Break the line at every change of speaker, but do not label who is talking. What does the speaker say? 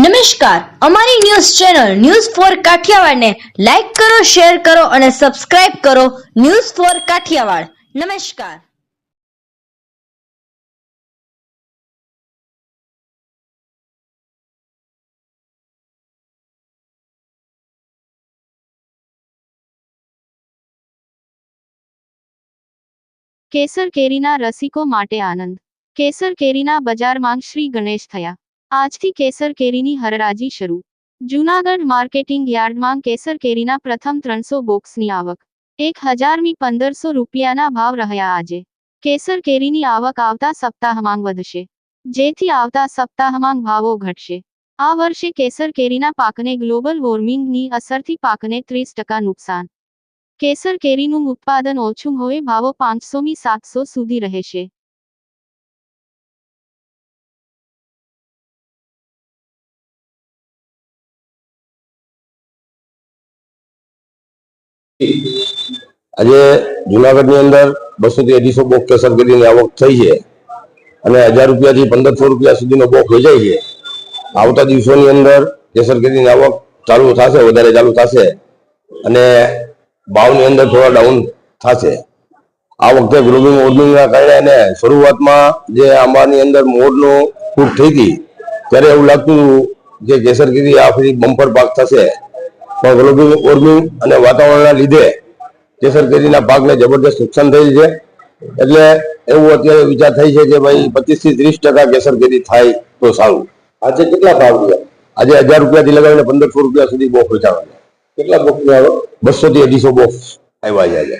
નમસ્કાર. અમારી news channel news for કાઠિયાવાડને લાઈક કરો, શેર કરો અને સબસ્ક્રાઇબ કરો ન્યૂઝ ફોર કાઠિયાવાડ. નમસ્કાર.
કેસર કેરીના રસિકો માટે આનંદ. કેસર કેરીના બજારમાં શ્રી ગણેશ થયા. આજથી કેસર કેરીની હરરાજી શરૂ. જૂનાગઢ માર્કેટિંગ યાર્ડમાં કેસર કેરીના પ્રથમ ત્રણસો બોક્સની આવક. એક હજારમી પંદરસો રૂપિયાના ભાવ રહ્યા આજે. કેસર કેરીની આવક આવતા સપ્તાહમાં વધશે. જેથી આવતા સપ્તાહમાં ભાવો ઘટશે. આ વર્ષે કેસર કેરીના પાકને ગ્લોબલ વોર્મિંગની અસરથી પાકને ત્રીસ ટકા નુકસાન. કેસર કેરીનું ઉત્પાદન ઓછું હોય ભાવો પાંચસોમી, સાતસો સુધી રહેશે.
આજે જુનાગઢની અંદર બસો થી અઢીસો બોક કેસર કેરીની આવક થઈ છે અને હજાર રૂપિયાથી પંદરસો રૂપિયા સુધીનો બોક વેચાય છે. આવતા દિવસોની અંદર કેસર કેરીની આવક ચાલુ થશે, વધારે ચાલુ થશે અને ભાવની અંદર થોડા ડાઉન થશે. આ વખતે ગ્લોબલ વોર્મિંગના કારણે શરૂઆતમાં જે આંબાની અંદર મોરનો ફૂટ થઈ હતી ત્યારે એવું લાગતું હતું કે કેસર કેરી આ ફરી બમ્પર પાક થશે. ગ્લોબલ વોર્મિંગ અને વાતાવરણના લીધે કેસર કેરીના પાકને જબરદસ્ત નુકસાન થયેલ છે. એટલે એવું અત્યારે વિચાર થઈ છે કે ભાઈ પચીસથી ત્રીસ ટકા કેસર કેરી થાય તો સારું. આજે કેટલા ભાવ રહ્યા આજે હજાર રૂપિયાથી લગાવીને પંદરસો રૂપિયા સુધી બોક્સ વેચાવાના કેટલા બોક બસો થી અઢીસો બોક્સ આવ્યા છે આજે.